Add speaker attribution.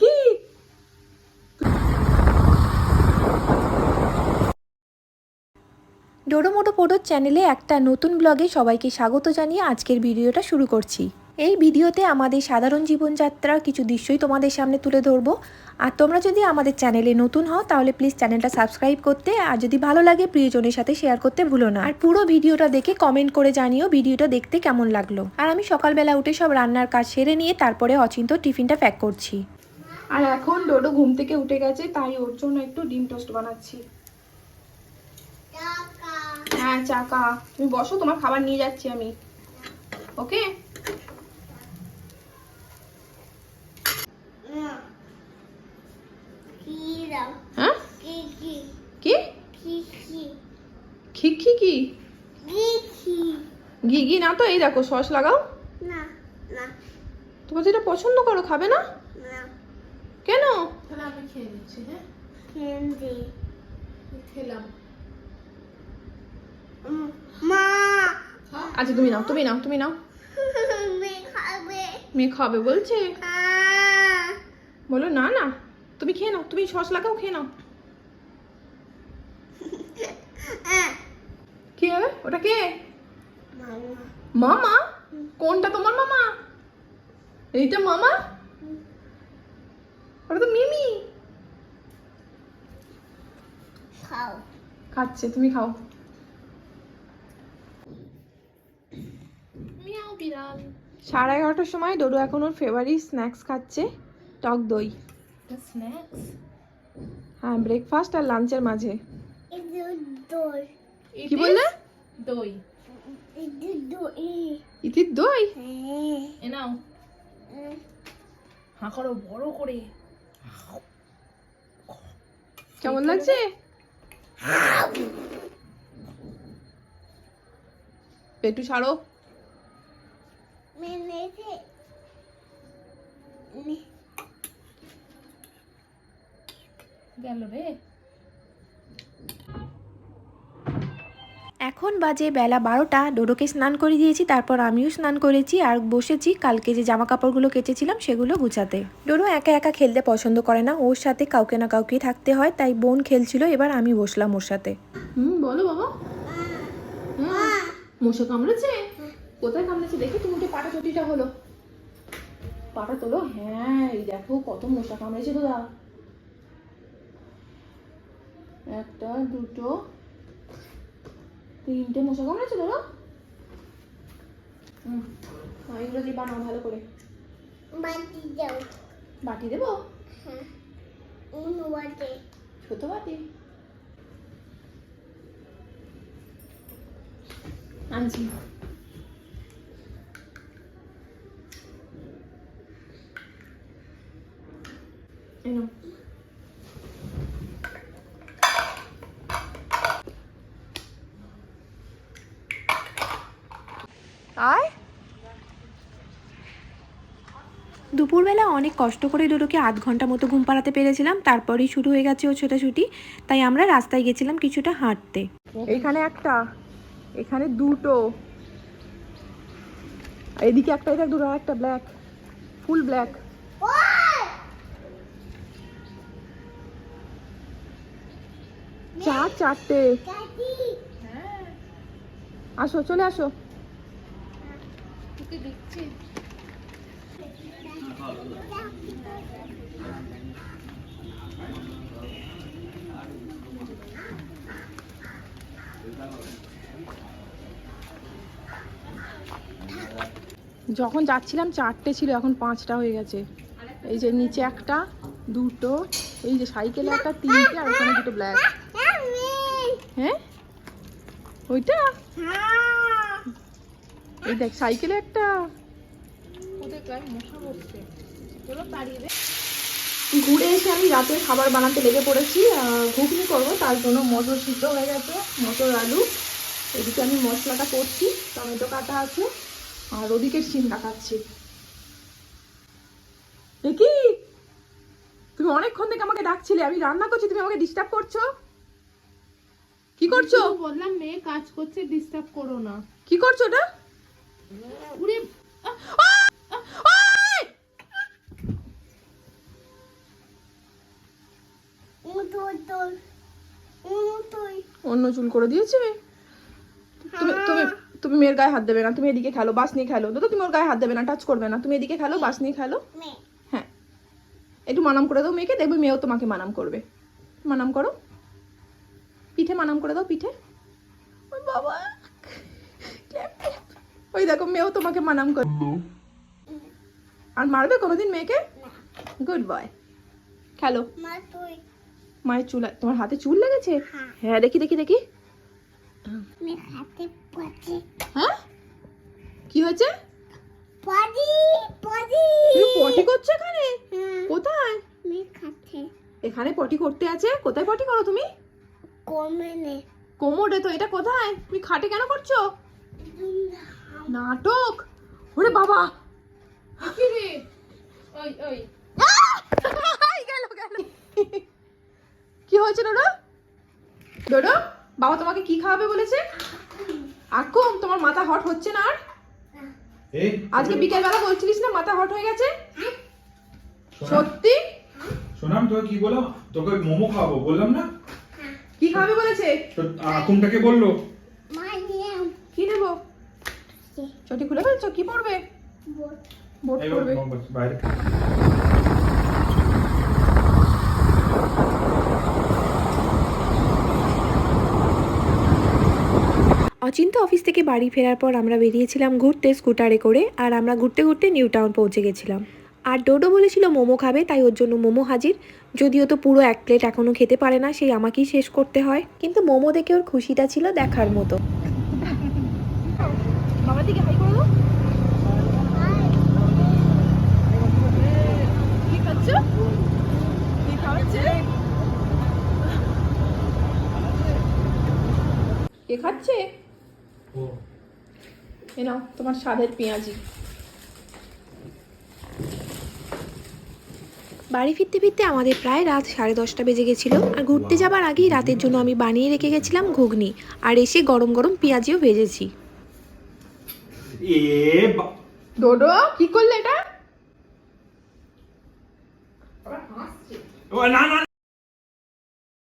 Speaker 1: কি ডোরোমোটো পোডোর চ্যানেলে একটা নতুন ব্লগে সবাইকে স্বাগত জানিয়ে আজকের ভিডিওটা শুরু করছি। এই ভিডিওতে আমাদের সাধারণ জীবনযাত্রার কিছু দৃশ্যই তোমাদের সামনে তুলে ধরবো। আর তোমরা যদি আমাদের চ্যানেলে নতুন হও তাহলে প্লিজ চ্যানেলটা সাবস্ক্রাইব করতে আর যদি ভালো লাগে প্রিয়জনের সাথে শেয়ার করতে ভুলো না। আর পুরো ভিডিওটা দেখে কমেন্ট করে জানিও ভিডিওটা দেখতে কেমন লাগল। আর আমি সকালবেলা উঠে সব রান্নার কাজ সেরে নিয়ে তারপরে অচিন্ত টিফিনটা প্যাক করছি।
Speaker 2: আর এখন ডোডো ঘুম থেকে উঠে গেছে তাই ওর জন্য একটু ডিম টোস্ট বানাচ্ছি। হ্যাঁ চাকা তুমি বসো তোমার খাবার নিয়ে যাচ্ছি আমি। ওকে হ্যাঁ কি খিকি কি ঘি ঘি না তো এই দেখো সস লাগাও। তোমার যেটা পছন্দ করো খাবে না? কেন? আচ্ছা তুমি নাও তুমি নাও তুমি নাও। মেয়ে খাবে। বলছে। বলো না না। তুমি খেয়ে নাও তুমি সস লাগাও খেয়ে নাও। কি হবে? ওটা কে? মামা? কোনটা তোমার মামা? এইটা মামা? ওটা তো মিমি। খাচ্ছে তুমি খাও। সাড়ে এগারোটার সময় ডোডো এখন ওর ফেভারিট স্ন্যাক্স খাচ্ছে টক দই। হ্যাঁ ব্রেকফাস্ট আর লাঞ্চের মাঝে। কি বললে?
Speaker 3: দই
Speaker 2: ইতির দই
Speaker 3: এ নাও হাঁ করো বড় করে।
Speaker 2: কেমন লাগছে? পেটু ছাড়ো
Speaker 3: গেল রে।
Speaker 1: এখন বাজে বেলা বারোটা, ডোডোকে স্নান করে দিয়েছি, তারপর আমিও স্নান করেছি আর বসেছি। কালকে যে জামা কাপড়গুলো কেচেছিলাম সেগুলো গুছাতে। ডোডো একা একা খেলতে পছন্দ করে না, ওর সাথে কাউকে না কাউকে থাকতে হয়, তাই বোন খেলছিল, এবার আমি বসলাম ওর সাথে।
Speaker 2: হুম, বলো বাবা। মশা কামড়েছে? কোথায় কামড়েছে? দেখি তুমি পাটা চটিটা হলো। পাটা তোলো? হ্যাঁ এই দেখো কত মশা কামড়েছে দাদা একটা, দুটো তিনটে মশা কামড়েছে আছে হুম হ্যাঁ, এগুলো দিয়ে বানাও ভালো করে। বাটি দেবো? ছোট বাটি। আনছি।
Speaker 1: দুপুরবেলা অনেক কষ্ট করে ডোডোকে আধ ঘণ্টা মতো ঘুম পাড়াতে পেরেছিলাম তারপরেই শুরু হয়ে গেছে ও ছোটাছুটি তাই আমরা রাস্তায় গেছিলাম কিছুটা হাঁটতে।
Speaker 2: এখানে একটা এখানে দুটো। এদিকে একটা এটা দুটো একটা ব্ল্যাক ফুল ব্ল্যাক চার চারটে। আসো চলে আসো।
Speaker 3: তোকে
Speaker 2: যখন যাচ্ছিলাম, চারটে ছিল, এখন পাঁচটা হয়ে গেছে। এই যে নিচে একটা, দুটো, এই যে সাইকেলে একটা, তিনটে, আর ওখানে দুটো ব্ল্যাক। হ্যাঁ? ওইটা? এই দেখ, সাইকেলে একটা। ঘুরে এসে আমি রাতের খাবার বানাতে লেগে পড়েছি ঘুগনি করব, তার জন্য মটর সিদ্ধ হয়ে গেছে, মটর আলু। এদিকে আমি মশলাটা করছি, টমেটো কাটা আছে। আর ওদিকে সিম কাটাচ্ছি দেখি তুমি অনেকক্ষণ থেকে আমাকে ডাকছিলে আমি রান্না করছি তুমি আমাকে ডিস্টার্ব করছ? কি করছ?
Speaker 3: বললাম মেয়ে কাজ করছে ডিস্টার্ব করো না।
Speaker 2: কি করছ ওটা
Speaker 3: উড়ে
Speaker 2: ওই! অন্য চুল করে দিয়েছে? তুমি এর গায়ে হাত দেবে না তুমি এদিকে খেলো বাস নিয়ে খেলো। তো তুমি ওর গায়ে হাত দেবে না টাচ করবে না। তুমি এদিকে খেলো বাস নিয়ে খেলো। হ্যাঁ। একটু মানাম করে দাও মেয়েকে দেখবে মেয়েও তোমাকে মানাম করবে। মানাম করো। পিঠে মানাম করে দাও পিঠে। ওই বাবা। ওই দেখো মেয়েও তোমাকে মানাম করে। আর মারবে কোনোদিন মেয়েকে? গুড বয় খেলো। মায়ের চুল তোমার হাতে চুল লেগেছে? হ্যাঁ। দেখি দেখি দেখি।
Speaker 4: পাচ্ছি
Speaker 2: হ্যাঁ? কি হয়েছে? তুমি পটি করছ এখানে? কোথায়?
Speaker 4: আমি
Speaker 2: এখানে পটি করতে আছে। কোথায় পটি করো তুমি?
Speaker 4: কমে নে
Speaker 2: কোমরে তো এটা কোথায়? তুমি খাটে কেন করছ? নাটক? ওরে বাবা!
Speaker 3: কি রে? ওই ওই।
Speaker 2: আই, গেল গেল। কি হয়েছে ডোডো? ডোডো? বাবা তোমাকে কি খাওয়াবে বলেছে? আকুম তোমার মাথা হট হচ্ছে না আর? আজকে বিকেল বেলা বলছিলিস না মাথা হট হয়ে গেছে? সত্যি?
Speaker 5: সোনাম তোকে কি বললাম? তোকে মোমো খাওয়াবো বললাম না?
Speaker 2: কি খাওয়াবে বলেছে?
Speaker 5: আকুমটাকে বলল।
Speaker 2: কি নেব? চটি খুলে ফেলছো? কি পড়বে
Speaker 4: বল
Speaker 2: বোট পড়বে
Speaker 1: অচিন্তা অফিস থেকে বাড়ি ফেরার পর আমরা বেরিয়েছিলাম ঘুরতে স্কুটারে করে আর আমরা ঘুরতে ঘুরতে নিউ টাউন পৌঁছে গেছিলাম। আর ডোডো বলেছিল মোমো খাবে, তাই ওর জন্য মোমো হাজির। যদিও তো পুরো এক প্লেট এখনও খেতে পারে না, সেই আমাকেই শেষ করতে হয়। কিন্তু মোমো দেখে ওর খুশিটা ছিল দেখার মতো।
Speaker 2: খাচ্ছ কি খাওয়াচ্ছে কে খাচ্ছে এ নাও তোমার স্বাদের পেঁয়াজি।
Speaker 1: বাড়ি ফিরতে ফিরতে আমাদের প্রায় রাত সাড়ে দশটা বেজে গেছিল আর ঘুরতে যাবার আগেই রাতের জন্য আমি বানিয়ে রেখে গেছিলাম ঘুগনি আর এসে গরম গরম পেঁয়াজিও ভেজেছি।
Speaker 2: ডোডো কি করলে এটা?
Speaker 5: না না।